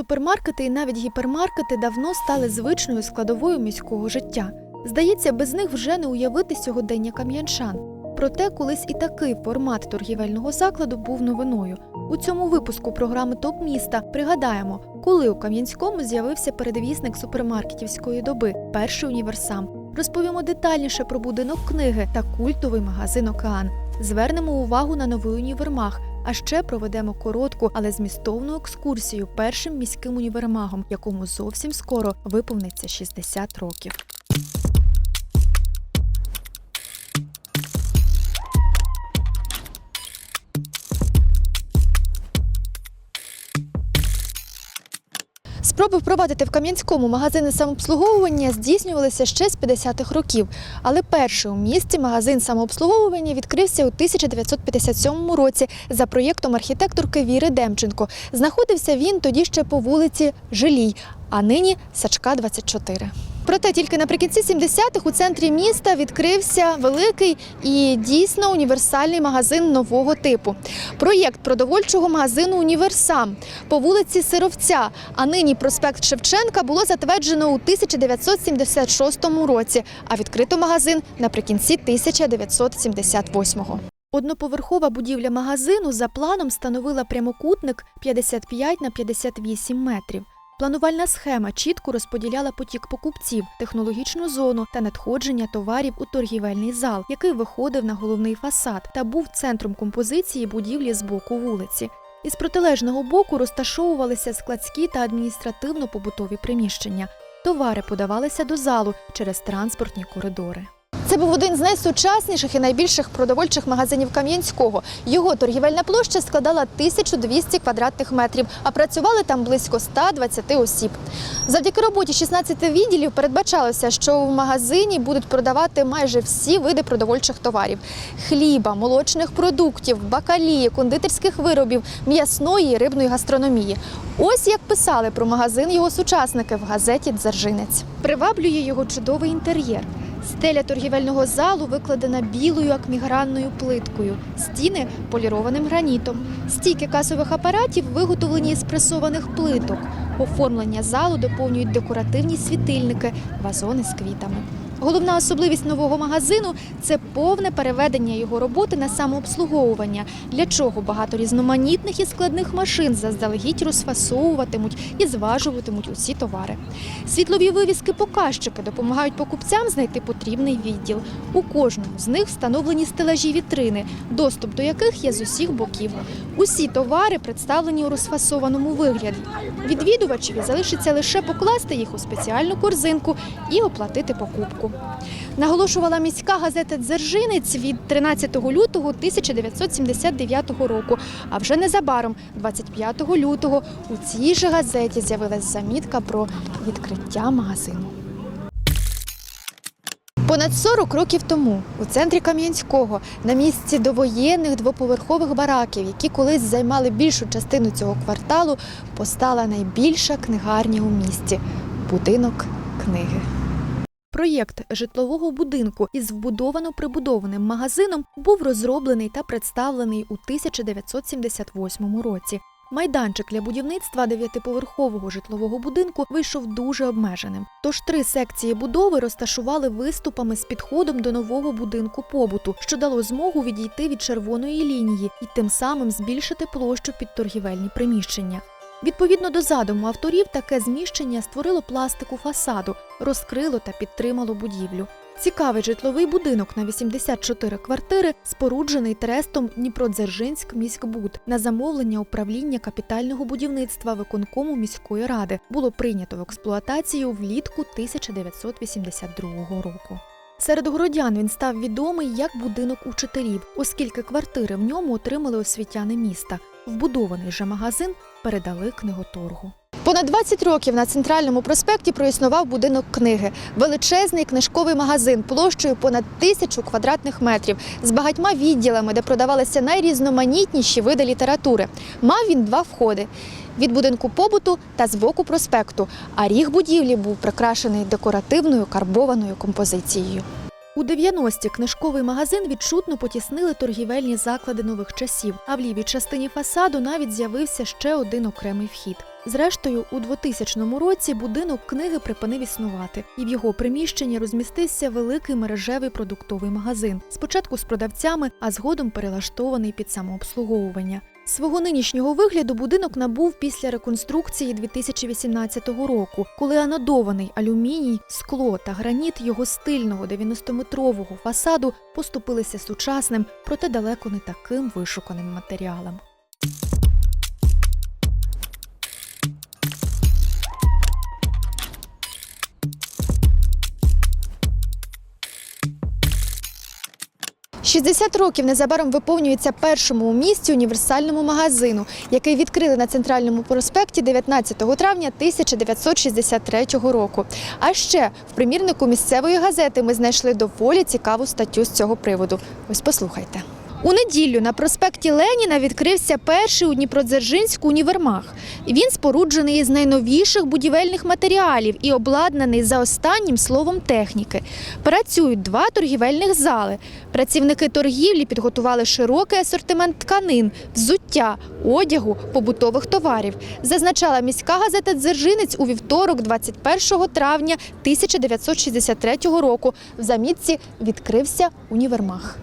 Супермаркети і навіть гіпермаркети давно стали звичною складовою міського життя. Здається, без них вже не уявити сьогодення кам'янчан. Проте колись і такий формат торгівельного закладу був новиною. У цьому випуску програми Топ міста пригадаємо, коли у Кам'янському з'явився передвісник супермаркетівської доби, перший універсам. Розповімо детальніше про будинок книги та культовий магазин Океан. Звернемо увагу на новий універмаг, а ще проведемо коротку, але змістовну екскурсію першим міським універмагом, якому зовсім скоро виповниться 60 років. Спроби впровадити в Кам'янському магазини самообслуговування здійснювалися ще з 50-х років. Але перший у місті магазин самообслуговування відкрився у 1957 році за проєктом архітекторки Віри Демченко. Знаходився він тоді ще по вулиці Жилій, а нині Сачка 24. Проте тільки наприкінці 70-х у центрі міста відкрився великий і дійсно універсальний магазин нового типу. Проєкт продовольчого магазину Універсам по вулиці Сировця, а нині проспект Шевченка було затверджено у 1976 році, а відкрито магазин наприкінці 1978-го. Одноповерхова будівля магазину за планом становила прямокутник 55 на 58 метрів. Планувальна схема чітко розподіляла потік покупців, технологічну зону та надходження товарів у торгівельний зал, який виходив на головний фасад та був центром композиції будівлі з боку вулиці. Із протилежного боку розташовувалися складські та адміністративно-побутові приміщення. Товари подавалися до залу через транспортні коридори. Це був один з найсучасніших і найбільших продовольчих магазинів Кам'янського. Його торгівельна площа складала 1200 квадратних метрів, а працювали там близько 120 осіб. Завдяки роботі 16 відділів передбачалося, що в магазині будуть продавати майже всі види продовольчих товарів: хліба, молочних продуктів, бакалії, кондитерських виробів, м'ясної і рибної гастрономії. Ось як писали про магазин його сучасники в газеті Дзержинець. Приваблює його чудовий інтер'єр. Стеля торгівельного залу викладена білою акмігранною плиткою, стіни полірованим гранітом. Стійки касових апаратів виготовлені із пресованих плиток. Оформлення залу доповнюють декоративні світильники, вазони з квітами. Головна особливість нового магазину це повне переведення його роботи на самообслуговування, для чого багато різноманітних і складних машин заздалегідь розфасовуватимуть і зважуватимуть усі товари. Світлові вивіски показчики допомагають покупцям знайти потрібний відділ. У кожному з них встановлені стелажі вітрини, доступ до яких є з усіх боків. Усі товари представлені у розфасованому вигляді. Відвідувачеві залишиться лише покласти їх у спеціальну корзинку і оплатити покупку. Наголошувала міська газета Дзержинець від 13 лютого 1979 року. А вже незабаром, 25 лютого, у цій же газеті з'явилась замітка про відкриття магазину. Понад 40 років тому у центрі Кам'янського, на місці довоєнних двоповерхових бараків, які колись займали більшу частину цього кварталу, постала найбільша книгарня у місті будинок книги. Проєкт житлового будинку із вбудовано-прибудованим магазином був розроблений та представлений у 1978 році. Майданчик для будівництва дев'ятиповерхового житлового будинку вийшов дуже обмеженим. Тож три секції будови розташували виступами з підходом до нового будинку побуту, що дало змогу відійти від червоної лінії і тим самим збільшити площу під торгівельні приміщення. Відповідно до задуму авторів, таке зміщення створило пластику фасаду, розкрило та підтримало будівлю. Цікавий житловий будинок на 84 квартири, споруджений трестом Дніпродзержинськ міськбуд на замовлення управління капітального будівництва виконкому міської ради було прийнято в експлуатацію влітку 1982 року. Серед городян він став відомий як будинок учителів, оскільки квартири в ньому отримали освітяни міста. Вбудований же магазин передали книготоргу. Понад 20 років на центральному проспекті проіснував будинок книги, величезний книжковий магазин площею понад тисячу квадратних метрів з багатьма відділами, де продавалися найрізноманітніші види літератури. Мав він два входи від будинку побуту та з боку проспекту. А ріг будівлі був прикрашений декоративною карбованою композицією. У 90-ті книжковий магазин відчутно потіснили торгівельні заклади нових часів, а в лівій частині фасаду навіть з'явився ще один окремий вхід. Зрештою, у 2000 році будинок книги припинив існувати, і в його приміщенні розмістився великий мережевий продуктовий магазин. Спочатку з продавцями, а згодом перелаштований під самообслуговування. Свого нинішнього вигляду будинок набув після реконструкції 2018 року, коли анодований алюміній, скло та граніт його стильного 90-метрового фасаду поступилися сучасним, проте далеко не таким вишуканим матеріалам. «60 років незабаром виповнюється першому у місті універсальному магазину, який відкрили на центральному проспекті 19 травня 1963 року. А ще в примірнику місцевої газети ми знайшли доволі цікаву статтю з цього приводу. Ось послухайте. У неділю на проспекті Леніна відкрився перший у Дніпродзержинську універмаг. Він споруджений із найновіших будівельних матеріалів і обладнаний за останнім словом техніки. Працюють два торгівельних зали. Працівники торгівлі підготували широкий асортимент тканин, взуття, одягу, побутових товарів. Зазначала міська газета Дзержинець у вівторок, 21 травня 1963 року. В замітці відкрився універмаг.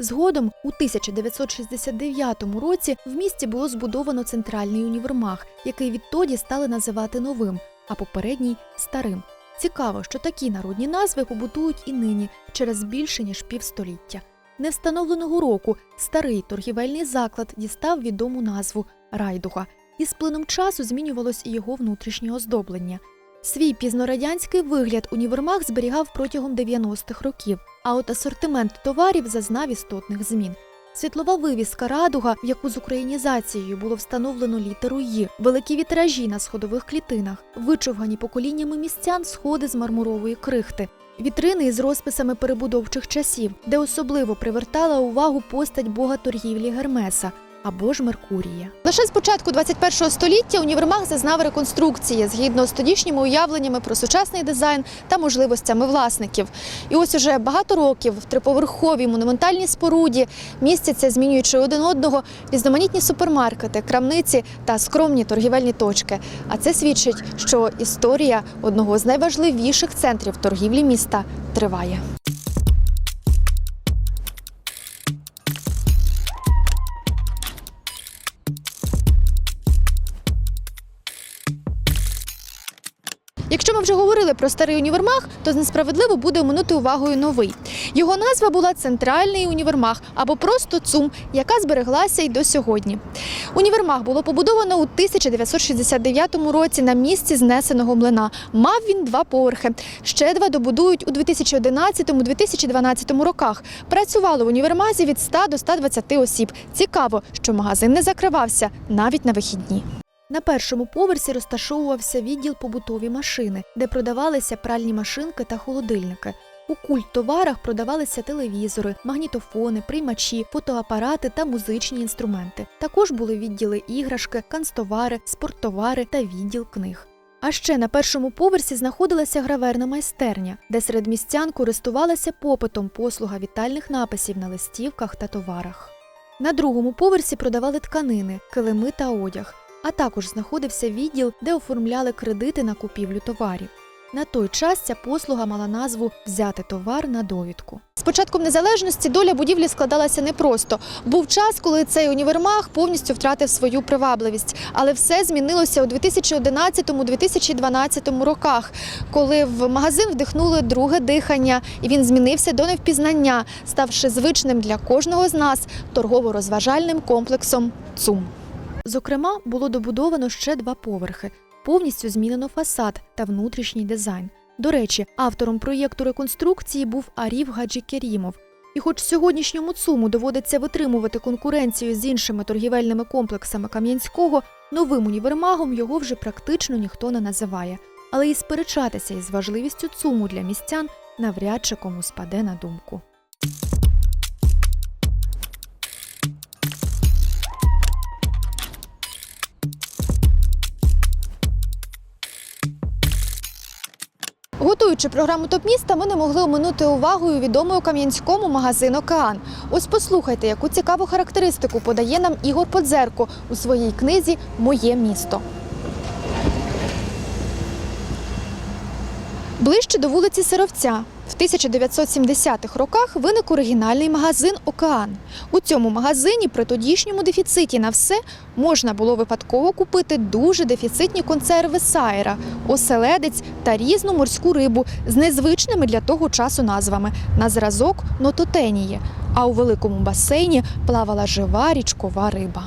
Згодом у 1969 році в місті було збудовано центральний універмаг, який відтоді стали називати новим, а попередній старим. Цікаво, що такі народні назви побутують і нині через більше ніж півстоліття. Невстановленого року старий торгівельний заклад дістав відому назву Райдуга, і з плином часу змінювалось і його внутрішнє оздоблення. Свій пізнорадянський вигляд універмаг зберігав протягом 90-х років, а от асортимент товарів зазнав істотних змін. Світлова вивіска радуга, в яку з українізацією було встановлено літеру «Ї», великі вітражі на сходових клітинах, вичовгані поколіннями містян сходи з мармурової крихти, вітрини із розписами перебудовчих часів, де особливо привертала увагу постать бога торгівлі Гермеса або ж Меркурія. Лише з початку 21 століття універмаг зазнав реконструкції згідно з тодішніми уявленнями про сучасний дизайн та можливостями власників. І ось уже багато років в триповерховій монументальній споруді містяться, змінюючи один одного, різноманітні супермаркети, крамниці та скромні торгівельні точки. А це свідчить, що історія одного з найважливіших центрів торгівлі міста триває. Якщо ми вже говорили про старий універмаг, то несправедливо буде оминути увагою новий. Його назва була Центральний універмаг або просто ЦУМ, яка збереглася й до сьогодні. Універмаг було побудовано у 1969 році на місці знесеного млина. Мав він два поверхи. Ще два добудують у 2011-2012 роках. Працювало в універмазі від 100 до 120 осіб. Цікаво, що магазин не закривався навіть на вихідні. На першому поверсі розташовувався відділ побутові машини, де продавалися пральні машинки та холодильники. У культтоварах продавалися телевізори, магнітофони, приймачі, фотоапарати та музичні інструменти. Також були відділи іграшки, канцтовари, спорттовари та відділ книг. А ще на першому поверсі знаходилася граверна майстерня, де серед містян користувалася попитом послуга вітальних написів на листівках та товарах. На другому поверсі продавали тканини, килими та одяг а також знаходився відділ, де оформляли кредити на купівлю товарів. На той час ця послуга мала назву Взяти товар на довідку. З початком незалежності доля будівлі складалася непросто. Був час, коли цей універмаг повністю втратив свою привабливість, але все змінилося у 2011-2012 роках, коли в магазин вдихнули друге дихання, і він змінився до невпізнання, ставши звичним для кожного з нас торгово-розважальним комплексом ЦУМ. Зокрема, було добудовано ще два поверхи. Повністю змінено фасад та внутрішній дизайн. До речі, автором проєкту реконструкції був Арів Гаджікерімов. І хоч сьогоднішньому ЦУМу доводиться витримувати конкуренцію з іншими торгівельними комплексами Кам'янського, новим універмагом його вже практично ніхто не називає. Але і сперечатися із важливістю ЦУМу для містян навряд чи кому спаде на думку. Готуючи програму топ міста, ми не могли оминути увагою відомою кам'янському магазин Океан. Ось послухайте, яку цікаву характеристику подає нам Ігор Подзерко у своїй книзі Моє місто. Ближче до вулиці Сировця в 1970-х роках виник оригінальний магазин Океан. У цьому магазині при тодішньому дефіциті на все можна було випадково купити дуже дефіцитні консерви сайра, оселедець та різну морську рибу з незвичними для того часу назвами на зразок нототенії. А у великому басейні плавала жива річкова риба.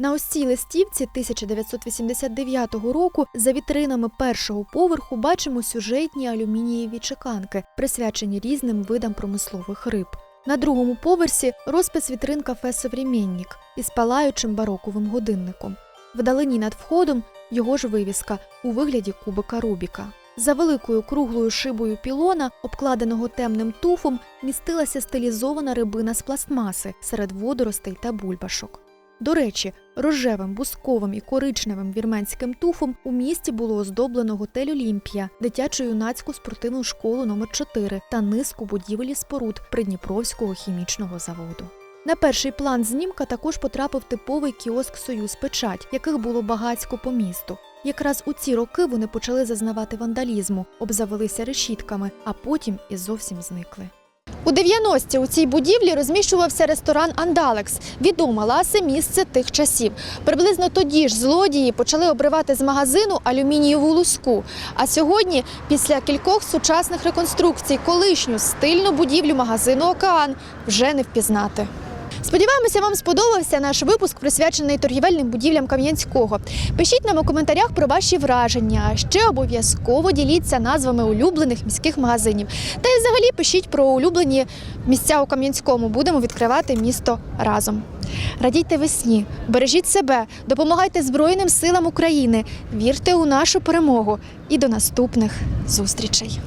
На ось цій листівці 1989 року за вітринами першого поверху бачимо сюжетні алюмінієві чеканки, присвячені різним видам промислових риб. На другому поверсі розпис вітрин кафе «Современник» із палаючим бароковим годинником. Вдалині над входом його ж вивіска у вигляді кубика Рубіка. За великою круглою шибою пілона, обкладеного темним туфом, містилася стилізована рибина з пластмаси серед водоростей та бульбашок. До речі, рожевим, бусковим і коричневим вірменським туфом у місті було оздоблено готель Олімпія, дитячу юнацьку спортивну школу номер 4 та низку будівель і споруд Придніпровського хімічного заводу. На перший план знімка також потрапив типовий кіоск Союз Печать, яких було багацько по місту. Якраз у ці роки вони почали зазнавати вандалізму, обзавелися решітками, а потім і зовсім зникли. У 90-ті у цій будівлі розміщувався ресторан Андалекс, відоме ласе місце тих часів. Приблизно тоді ж злодії почали обривати з магазину алюмінієву луску. А сьогодні, після кількох сучасних реконструкцій, колишню стильну будівлю магазину Океан вже не впізнати. Сподіваємося, вам сподобався наш випуск, присвячений торгівельним будівлям Кам'янського. Пишіть нам у коментарях про ваші враження. Ще обов'язково діліться назвами улюблених міських магазинів. Та й взагалі пишіть про улюблені місця у Кам'янському. Будемо відкривати місто разом. Радійте весні, бережіть себе, допомагайте Збройним силам України, вірте у нашу перемогу і до наступних зустрічей.